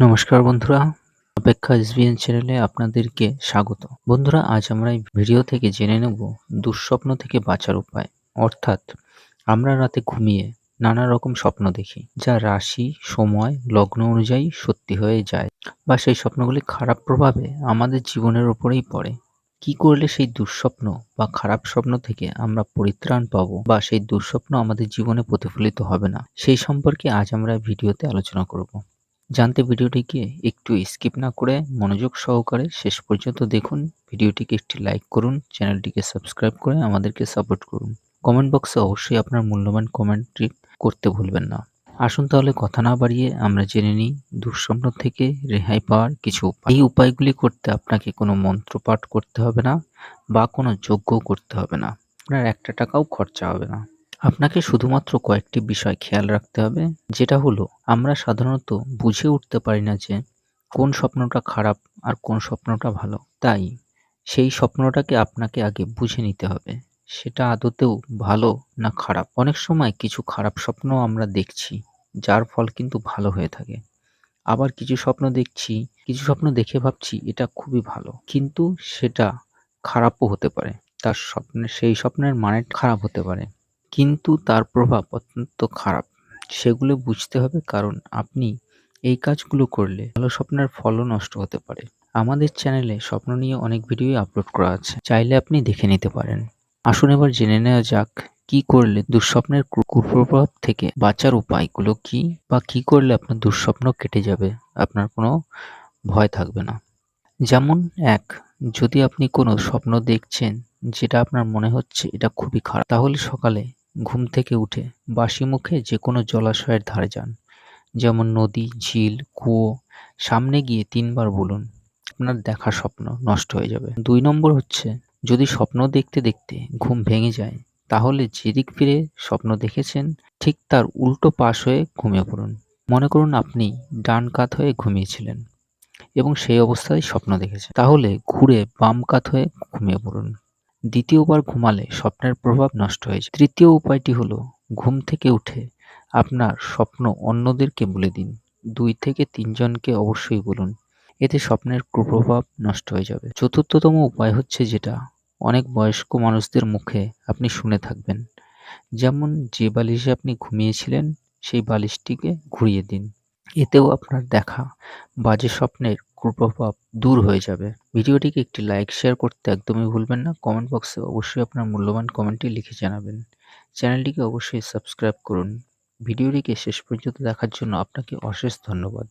নমস্কার বন্ধুরা, অপেক্ষা এসবিএন চ্যানেলে আপনাদেরকে স্বাগত। বন্ধুরা, আজ আমরা এই ভিডিও থেকে জেনে নেব দুঃস্বপ্ন থেকে বাঁচার উপায়। অর্থাৎ, আমরা রাতে ঘুমিয়ে নানা রকম স্বপ্ন দেখি, যা রাশি, সময়, লগ্ন অনুযায়ী সত্যি হয়ে যায় বা সেই স্বপ্নগুলি খারাপ প্রভাবে আমাদের জীবনের ওপরেই পড়ে। কি করলে সেই দুঃস্বপ্ন বা খারাপ স্বপ্ন থেকে আমরা পরিত্রাণ পাবো বা সেই দুঃস্বপ্ন আমাদের জীবনে প্রতিফলিত হবে না? সেই সম্পর্কে আজ আমরা ভিডিওতে আলোচনা করব। জানতে ভিডিওটিকে একটু স্কিপ না করে মনোযোগ সহকারে শেষ পর্যন্ত দেখুন। ভিডিওটিকে একটি লাইক করুন, চ্যানেলটিকে সাবস্ক্রাইব করে আমাদেরকে সাপোর্ট করুন। কমেন্ট বক্সে অবশ্যই আপনার মূল্যবান কমেন্টটি করতে ভুলবেন না। আসুন তাহলে কথা না বাড়িয়ে আমরা জেনে নিই দুঃস্বপ্ন থেকে রেহাই পাওয়ার কিছু উপায়। এই উপায়গুলি করতে আপনাকে কোনো মন্ত্র পাঠ করতে হবে না বা কোনো যজ্ঞ করতে হবে না। আপনার একটা টাকাও খরচা হবে না। আপনাকে শুধুমাত্র কয়েকটি বিষয় খেয়াল রাখতে হবে, যেটা হলো, আমরা সাধারণত বুঝে উঠতে পারি না যে কোন স্বপ্নটা খারাপ আর কোন স্বপ্নটা ভালো। তাই সেই স্বপ্নটাকে আপনাকে আগে বুঝে নিতে হবে, সেটা আদতেও ভালো না খারাপ। অনেক সময় কিছু খারাপ স্বপ্ন আমরা দেখছি, যার ফল কিন্তু ভালো হয়ে থাকে। আবার কিছু স্বপ্ন দেখছি, কিছু স্বপ্ন দেখে ভাবছি এটা খুবই ভালো, কিন্তু সেটা খারাপও হতে পারে। তার স্বপ্নের, সেই স্বপ্নের মানে খারাপ হতে পারে। কিন্তু তার প্রভাব অত্যন্ত খারাপ। সেগুলো বুঝতে হবে কারণ আপনি এই কাজগুলো করলে ভালো স্বপ্নের ফলও নষ্ট হতে পারে। আমাদের চ্যানেলে স্বপ্ন নিয়ে অনেক ভিডিও আপলোড করা আছে। চাইলে আপনি দেখে নিতে পারেন। আসুন এবার জেনে নেওয়া যাক, কি করলে দুঃস্বপ্নের কুপ্রভাব থেকে বাঁচার উপায়গুলো কি বা কি করলে আপনার দুঃস্বপ্ন কেটে যাবে? আপনার কোনো ভয় থাকবে না। যেমন এক, যদি আপনি কোনো স্বপ্ন দেখছেন যেটা আপনার মনে হচ্ছে এটা খুবই খারাপ, তাহলে সকালে ঘুম থেকে উঠে বাসি মুখে যে কোনো জলাশয়ের ধারে যান। যেমন নদী, ঝিল, কুয়ো। সামনে গিয়ে তিনবার বলুন, আপনার দেখা স্বপ্ন নষ্ট হয়ে যাবে। দুই নম্বর হচ্ছে, যদি স্বপ্ন দেখতে দেখতে ঘুম ভেঙে যায়, তাহলে যেদিক ফিরে স্বপ্ন দেখেছেন, ঠিক তার উল্টো পাশ হয়ে ঘুমিয়ে পড়ুন। মনে করুন আপনি ডান কাত হয়ে ঘুমিয়েছিলেন এবং সেই অবস্থায় স্বপ্ন দেখেছেন। তাহলে ঘুরে বাম কাত হয়ে ঘুমিয়ে পড়ুন। দ্বিতীয়বার ঘুমালে স্বপ্নের প্রভাব নষ্ট হয়ে যায়। তৃতীয় উপায়টি হলো, ঘুম থেকে উঠে আপনার স্বপ্ন অন্যদেরকে বলে দিন। দুই থেকে তিনজনকে অবশ্যই বলুন। এতে স্বপ্নের কুপ্রভাব নষ্ট হয়ে যাবে। চতুর্থতম উপায় হচ্ছে যেটা, অনেক বয়স্ক মানুষদের মুখে আপনি শুনে থাকবেন। যেমন যে বালিশে আপনি ঘুমিয়েছিলেন, সেই বালিশটিকে ঘুরিয়ে দিন। এতেও আপনার দেখা বাজে স্বপ্নের কুপ্রভাব দূর হয়ে যাবে। ভিডিওটিকে একটি লাইক শেয়ার করতে একদমই ভুলবেন না। কমেন্ট বক্সে অবশ্যই আপনার মূল্যবান কমেন্টটি লিখে জানাবেন। চ্যানেলটিকে অবশ্যই সাবস্ক্রাইব করুন। ভিডিওটিকে শেষ পর্যন্ত দেখার জন্য আপনাকে অশেষ ধন্যবাদ।